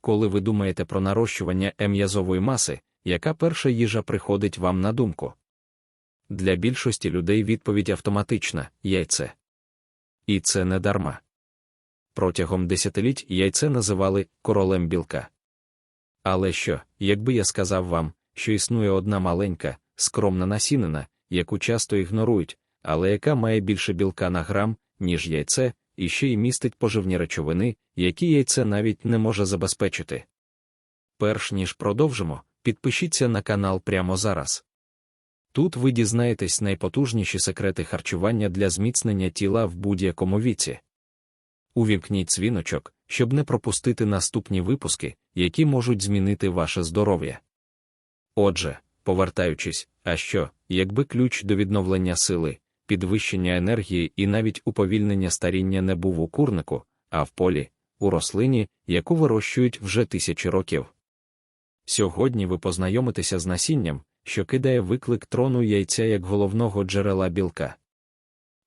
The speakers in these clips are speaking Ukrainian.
коли ви думаєте про нарощування м'язової маси, яка перша їжа приходить вам на думку? Для більшості людей відповідь автоматична яйце. І це не дарма. Протягом десятиліть яйце називали королем білка. Але що, якби я сказав вам, що існує одна маленька, скромна насінина, яку часто ігнорують, але яка має більше білка на грам, ніж яйце, і ще й містить поживні речовини, які яйце навіть не може забезпечити. Перш ніж продовжимо, підпишіться на канал прямо зараз. Тут ви дізнаєтесь найпотужніші секрети харчування для зміцнення тіла в будь-якому віці. Увімкніть дзвіночок, щоб не пропустити наступні випуски, які можуть змінити ваше здоров'я. Отже, повертаючись, а що, якби ключ до відновлення сили, підвищення енергії і навіть уповільнення старіння не був у курнику, а в полі, у рослині, яку вирощують вже тисячі років. Сьогодні ви познайомитеся з насінням, що кидає виклик трону яйця як головного джерела білка.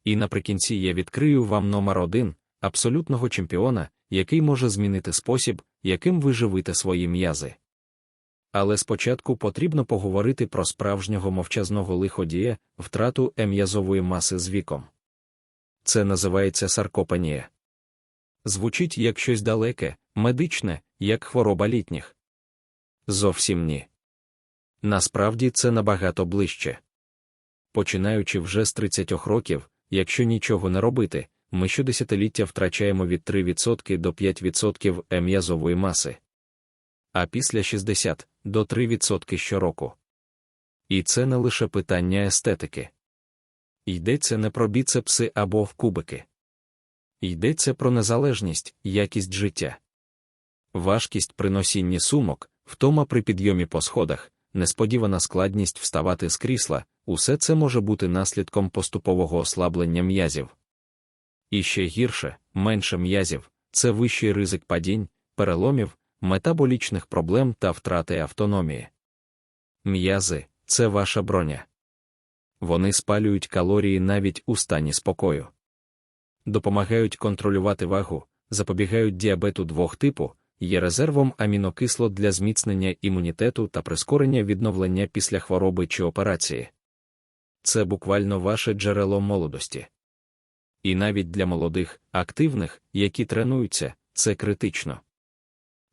І наприкінці я відкрию вам номер один абсолютного чемпіона, який може змінити спосіб, яким ви живите свої м'язи. Але спочатку потрібно поговорити про справжнього мовчазного лиходія, втрату ем'язової маси з віком. Це називається саркопанія. Звучить як щось далеке, медичне, як хвороба літніх. Зовсім ні. Насправді це набагато ближче. Починаючи вже з 30 років, якщо нічого не робити, ми щодесятиліття втрачаємо від 3% до 5% м'язової маси. А після 60 до 3% щороку. І це не лише питання естетики. Йдеться не про біцепси або в кубики. Йдеться про незалежність, якість життя. Важкість при носінні сумок, втома при підйомі по сходах, несподівана складність вставати з крісла, усе це може бути наслідком поступового ослаблення м'язів. І ще гірше, менше м'язів це вищий ризик падінь, переломів, метаболічних проблем та втрати автономії. М'язи це ваша броня. Вони спалюють калорії навіть у стані спокою, допомагають контролювати вагу, запобігають діабету двох типу, є резервом амінокислот для зміцнення імунітету та прискорення відновлення після хвороби чи операції. Це буквально ваше джерело молодості. І навіть для молодих, активних, які тренуються, це критично.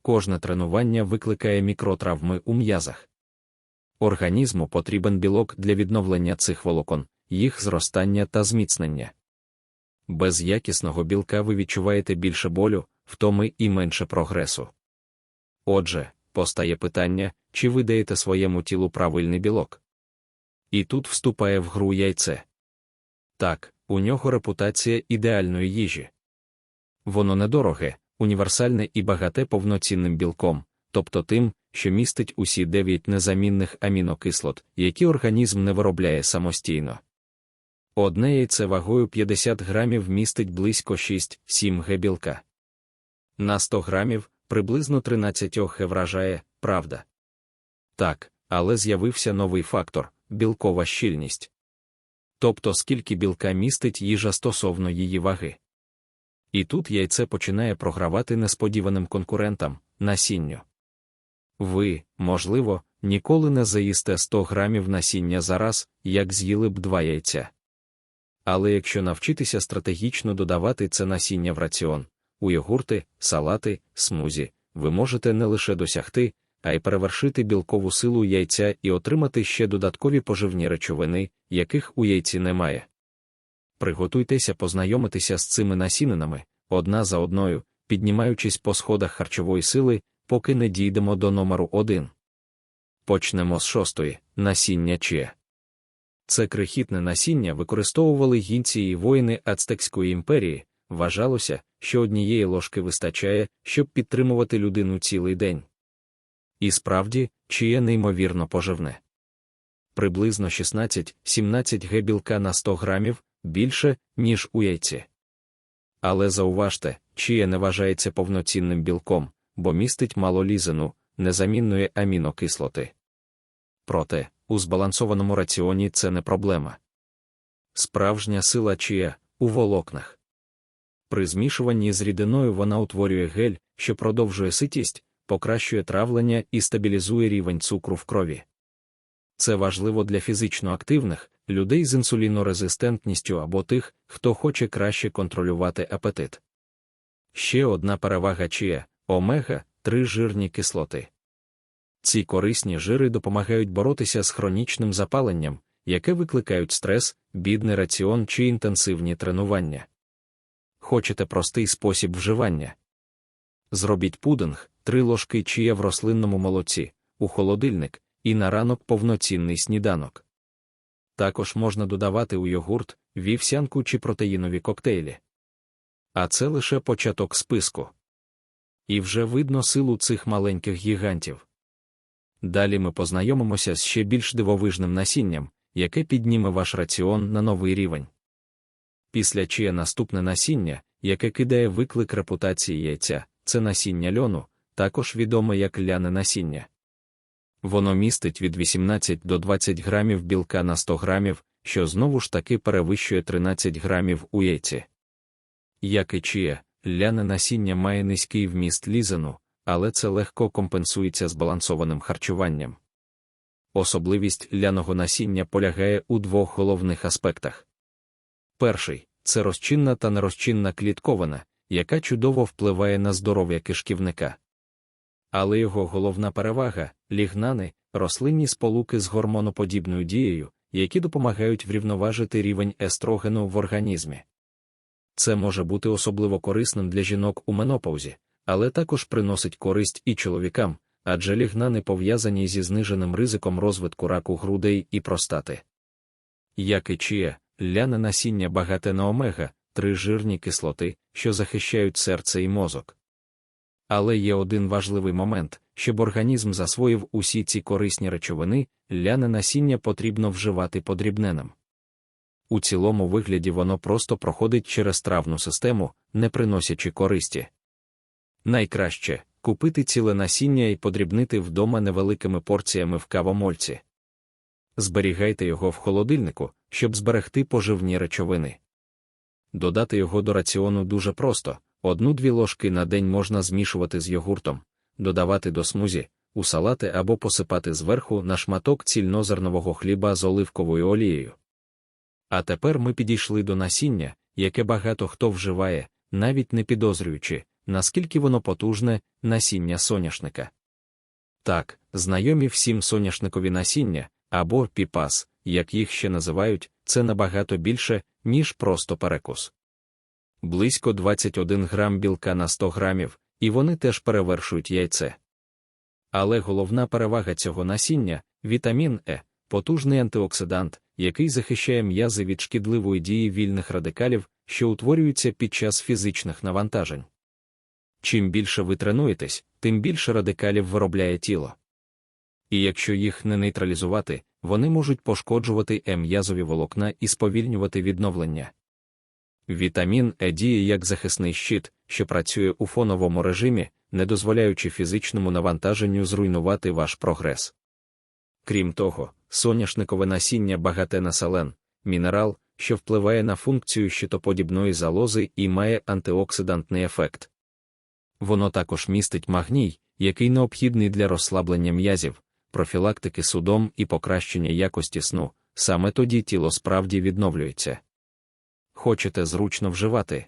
Кожне тренування викликає мікротравми у м'язах. Організму потрібен білок для відновлення цих волокон, їх зростання та зміцнення. Без якісного білка ви відчуваєте більше болю, втоми і менше прогресу. Отже, постає питання, чи ви даєте своєму тілу правильний білок. І тут вступає в гру яйце. Так, у нього репутація ідеальної їжі. Воно недороге, універсальне і багате повноцінним білком, тобто тим, що містить усі дев'ять незамінних амінокислот, які організм не виробляє самостійно. Одне яйце вагою 50 грамів містить близько 6-7 г білка. На 100 грамів приблизно 13 г вражає, правда. Так, але з'явився новий фактор білкова щільність. Тобто скільки білка містить їжа стосовно її ваги. І тут яйце починає програвати несподіваним конкурентам насінню. Ви, можливо, ніколи не заїсте 100 грамів насіння зараз, як з'їли б два яйця. Але якщо навчитися стратегічно додавати це насіння в раціон, у йогурти, салати, смузі, ви можете не лише досягти, а й перевершити білкову силу яйця і отримати ще додаткові поживні речовини, яких у яйці немає. Приготуйтеся познайомитися з цими насінинами, одна за одною, піднімаючись по сходах харчової сили, поки не дійдемо до номеру 1. Почнемо з шостої насіння чия. Це крихітне насіння використовували гінці і воїни Ацтекської імперії. Вважалося, що однієї ложки вистачає, щоб підтримувати людину цілий день. І справді, чиє неймовірно поживне. Приблизно 16-17 г білка на 100 грамів більше, ніж у яйці. Але зауважте, чиє не вважається повноцінним білком, бо містить мало лізину, незамінної амінокислоти. Проте, у збалансованому раціоні це не проблема. Справжня сила чия у волокнах. При змішуванні з рідиною вона утворює гель, що продовжує ситість, покращує травлення і стабілізує рівень цукру в крові. Це важливо для фізично активних, людей з інсулінорезистентністю або тих, хто хоче краще контролювати апетит. Ще одна перевага чия омега 3 жирні кислоти. Ці корисні жири допомагають боротися з хронічним запаленням, яке викликають стрес, бідний раціон чи інтенсивні тренування. Хочете простий спосіб вживання? Зробіть пудинг, 3 ложки чия в рослинному молоці, у холодильник, і на ранок повноцінний сніданок. Також можна додавати у йогурт, вівсянку чи протеїнові коктейлі. А це лише початок списку. І вже видно силу цих маленьких гігантів. Далі ми познайомимося з ще більш дивовижним насінням, яке підніме ваш раціон на новий рівень. Після чиє наступне насіння, яке кидає виклик репутації яйця, це насіння льону, також відоме як ляне насіння. Воно містить від 18 до 20 грамів білка на 100 грамів, що знову ж таки перевищує 13 грамів у яйці. Як і чия, ляне насіння має низький вміст лізану, але це легко компенсується збалансованим харчуванням. Особливість ляного насіння полягає у двох головних аспектах. Перший це розчинна та нерозчинна клітковина, яка чудово впливає на здоров'я кишківника. Але його головна перевага лігнани, рослинні сполуки з гормоноподібною дією, які допомагають врівноважити рівень естрогену в організмі. Це може бути особливо корисним для жінок у менопаузі, але також приносить користь і чоловікам, адже лігнани пов'язані зі зниженим ризиком розвитку раку грудей і простати. Як і чия, ляне насіння багате на омега, три жирні кислоти, що захищають серце і мозок. Але є один важливий момент, щоб організм засвоїв усі ці корисні речовини, ляне насіння потрібно вживати подрібненим. У цілому вигляді воно просто проходить через травну систему, не приносячи користі. Найкраще купити ціле насіння і подрібнити вдома невеликими порціями в кавомольці. Зберігайте його в холодильнику, щоб зберегти поживні речовини. Додати його до раціону дуже просто одну-дві ложки на день можна змішувати з йогуртом, додавати до смузі, у салати або посипати зверху на шматок цільнозернового хліба з оливковою олією. А тепер ми підійшли до насіння, яке багато хто вживає, навіть не підозрюючи, наскільки воно потужне насіння соняшника. Так, знайомі всім соняшникові насіння або піпас, як їх ще називають, це набагато більше, ніж просто перекус. Близько 21 грам білка на 100 грамів, і вони теж перевершують яйце. Але головна перевага цього насіння вітамін Е, потужний антиоксидант, який захищає м'язи від шкідливої дії вільних радикалів, що утворюються під час фізичних навантажень. Чим більше ви тренуєтесь, тим більше радикалів виробляє тіло. І якщо їх не нейтралізувати, вони можуть пошкоджувати м'язові волокна і сповільнювати відновлення. Вітамін Е діє як захисний щит, що працює у фоновому режимі, не дозволяючи фізичному навантаженню зруйнувати ваш прогрес. Крім того, соняшникове насіння багате на селен, мінерал, що впливає на функцію щитоподібної залози і має антиоксидантний ефект. Воно також містить магній, який необхідний для розслаблення м'язів, профілактики судом і покращення якості сну, саме тоді тіло справді відновлюється. Хочете зручно вживати.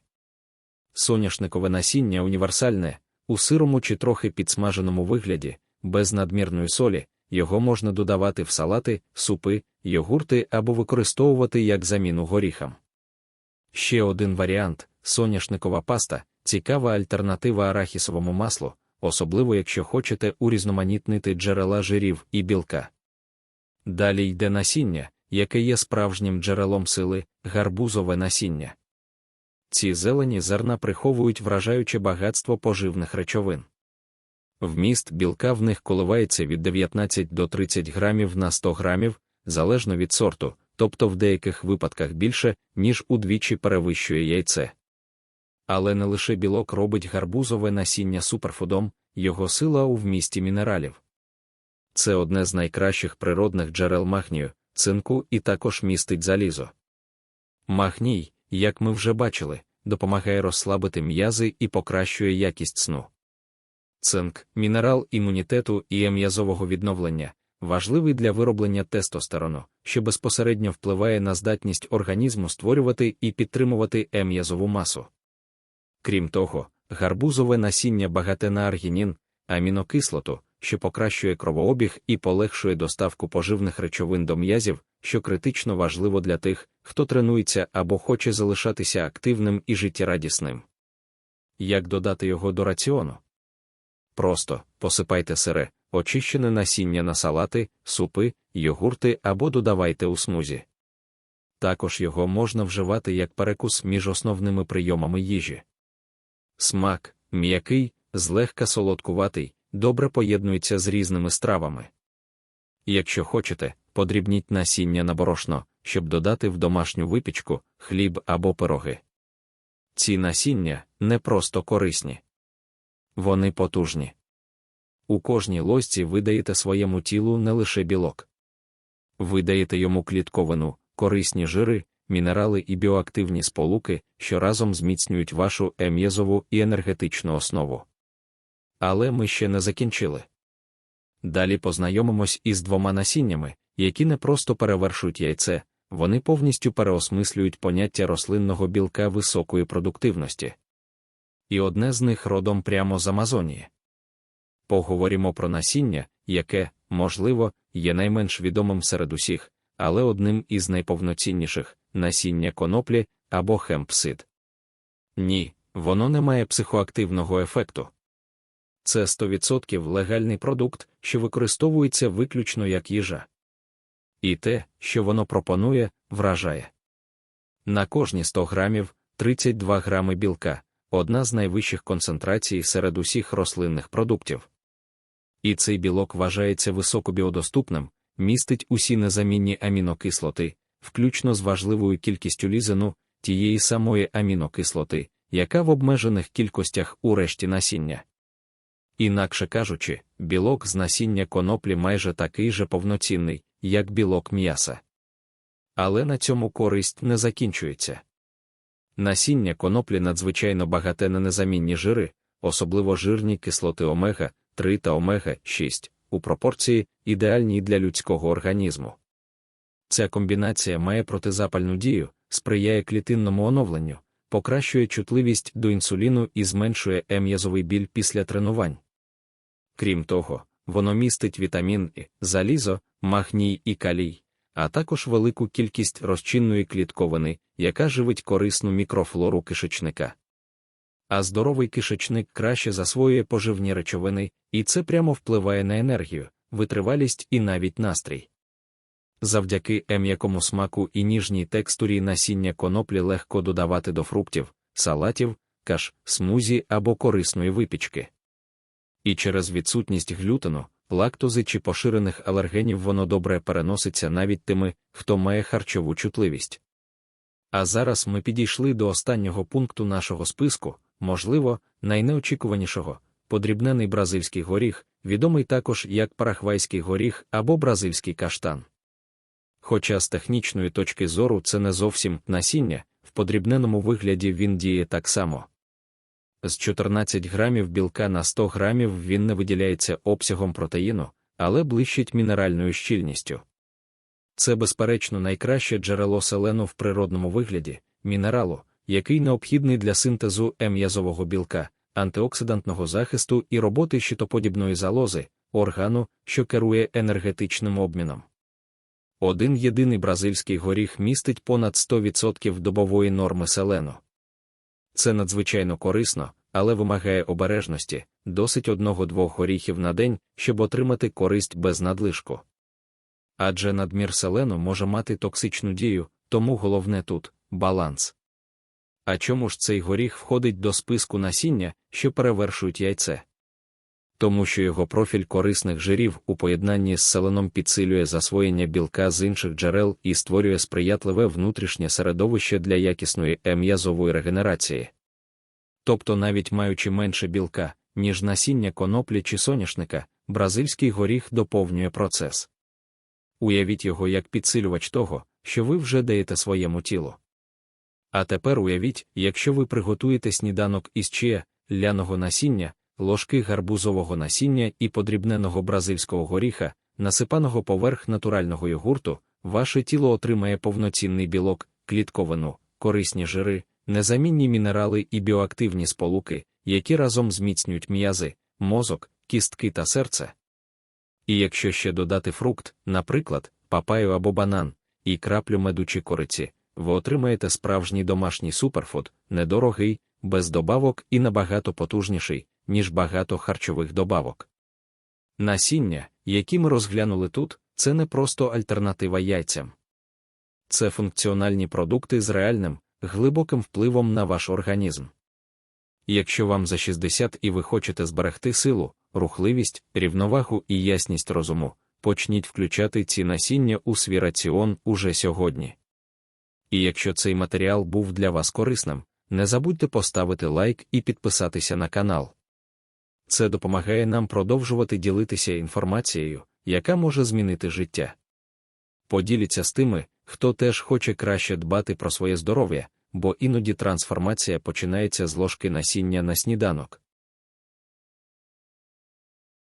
Соняшникове насіння універсальне, у сирому чи трохи підсмаженому вигляді, без надмірної солі, його можна додавати в салати, супи, йогурти або використовувати як заміну горіхам. Ще один варіант соняшникова паста, цікава альтернатива арахісовому маслу, особливо якщо хочете урізноманітнити джерела жирів і білка. Далі йде насіння, яке є справжнім джерелом сили, гарбузове насіння. Ці зелені зерна приховують вражаюче багатство поживних речовин. Вміст білка в них коливається від 19 до 30 грамів на 100 грамів, залежно від сорту, тобто в деяких випадках більше, ніж удвічі перевищує яйце. Але не лише білок робить гарбузове насіння суперфудом, його сила у вмісті мінералів. Це одне з найкращих природних джерел магнію, цинку і також містить залізо. Магній, як ми вже бачили, допомагає розслабити м'язи і покращує якість сну. Цинк, мінерал імунітету і м'язового відновлення, важливий для вироблення тестостерону, що безпосередньо впливає на здатність організму створювати і підтримувати м'язову масу. Крім того, гарбузове насіння багате на аргінін, амінокислоту, що покращує кровообіг і полегшує доставку поживних речовин до м'язів, що критично важливо для тих, хто тренується або хоче залишатися активним і життєрадісним. Як додати його до раціону? Просто посипайте сире, очищене насіння на салати, супи, йогурти або додавайте у смузі. Також його можна вживати як перекус між основними прийомами їжі. Смак, м'який, злегка солодкуватий, добре поєднується з різними стравами. Якщо хочете, подрібніть насіння на борошно, щоб додати в домашню випічку, хліб або пироги. Ці насіння не просто корисні. Вони потужні. У кожній ложці ви даєте своєму тілу не лише білок. Ви даєте йому клітковину, корисні жири, мінерали і біоактивні сполуки, що разом зміцнюють вашу ем'язову і енергетичну основу. Але ми ще не закінчили. Далі познайомимось із двома насіннями, які не просто перевершують яйце, вони повністю переосмислюють поняття рослинного білка високої продуктивності. І одне з них родом прямо з Амазонії. Поговоримо про насіння, яке, можливо, є найменш відомим серед усіх, але одним із найповноцінніших насіння коноплі або хемпсид. Ні, воно не має психоактивного ефекту. Це 100% легальний продукт, що використовується виключно як їжа. І те, що воно пропонує, вражає. На кожні 100 грамів 32 грами білка, одна з найвищих концентрацій серед усіх рослинних продуктів. І цей білок вважається високобіодоступним, містить усі незамінні амінокислоти, включно з важливою кількістю лізину, тієї самої амінокислоти, яка в обмежених кількостях у решті насіння. Інакше кажучи, білок з насіння коноплі майже такий же повноцінний, як білок м'яса. Але на цьому користь не закінчується. Насіння коноплі надзвичайно багате на незамінні жири, особливо жирні кислоти омега 3 та омега 6 у пропорції, ідеальній для людського організму. Ця комбінація має протизапальну дію, сприяє клітинному оновленню, покращує чутливість до інсуліну і зменшує ем'язовий біль після тренувань. Крім того, воно містить вітамін І, залізо, магній і калій, а також велику кількість розчинної клітковини, яка живить корисну мікрофлору кишечника. А здоровий кишечник краще засвоює поживні речовини, і це прямо впливає на енергію, витривалість і навіть настрій. Завдяки ем'якому смаку і ніжній текстурі насіння коноплі легко додавати до фруктів, салатів, каш, смузі або корисної випічки. І через відсутність глютену, лактози чи поширених алергенів воно добре переноситься навіть тими, хто має харчову чутливість. А зараз ми підійшли до останнього пункту нашого списку, можливо, найнеочікуванішого подрібнений бразильський горіх, відомий також як парахвайський горіх або бразильський каштан. Хоча з технічної точки зору це не зовсім насіння, в подрібненому вигляді він діє так само. З 14 грамів білка на 100 грамів він не виділяється обсягом протеїну, але блищить мінеральною щільністю. Це, безперечно, найкраще джерело селену в природному вигляді, мінералу, який необхідний для синтезу ем'язового білка, антиоксидантного захисту і роботи щитоподібної залози, органу, що керує енергетичним обміном. Один єдиний бразильський горіх містить понад 100% добової норми селену. Це надзвичайно корисно, але вимагає обережності, досить одного-двох горіхів на день, щоб отримати користь без надлишку. Адже надмір селену може мати токсичну дію, тому головне тут баланс. А чому ж цей горіх входить до списку насіння, що перевершують яйце? Тому що його профіль корисних жирів у поєднанні з селеном підсилює засвоєння білка з інших джерел і створює сприятливе внутрішнє середовище для якісної ем'язової регенерації. Тобто, навіть маючи менше білка, ніж насіння коноплі чи соняшника, бразильський горіх доповнює процес. Уявіть його як підсилювач того, що ви вже даєте своєму тілу. А тепер уявіть, якщо ви приготуєте сніданок із чия, ляного насіння, ложки гарбузового насіння і подрібненого бразильського горіха, насипаного поверх натурального йогурту, ваше тіло отримає повноцінний білок, клітковину, корисні жири, незамінні мінерали і біоактивні сполуки, які разом зміцнюють м'язи, мозок, кістки та серце. І якщо ще додати фрукт, наприклад, папаю або банан, і краплю меду чи кориці, ви отримаєте справжній домашній суперфуд, недорогий, без добавок і набагато потужніший, ніж багато харчових добавок. Насіння, які ми розглянули тут, це не просто альтернатива яйцям. Це функціональні продукти з реальним, глибоким впливом на ваш організм. Якщо вам за 60 і ви хочете зберегти силу, рухливість, рівновагу і ясність розуму, почніть включати ці насіння у свій раціон уже сьогодні. І якщо цей матеріал був для вас корисним, не забудьте поставити лайк і підписатися на канал. Це допомагає нам продовжувати ділитися інформацією, яка може змінити життя. Поділіться з тими, хто теж хоче краще дбати про своє здоров'я, бо іноді трансформація починається з ложки насіння на сніданок.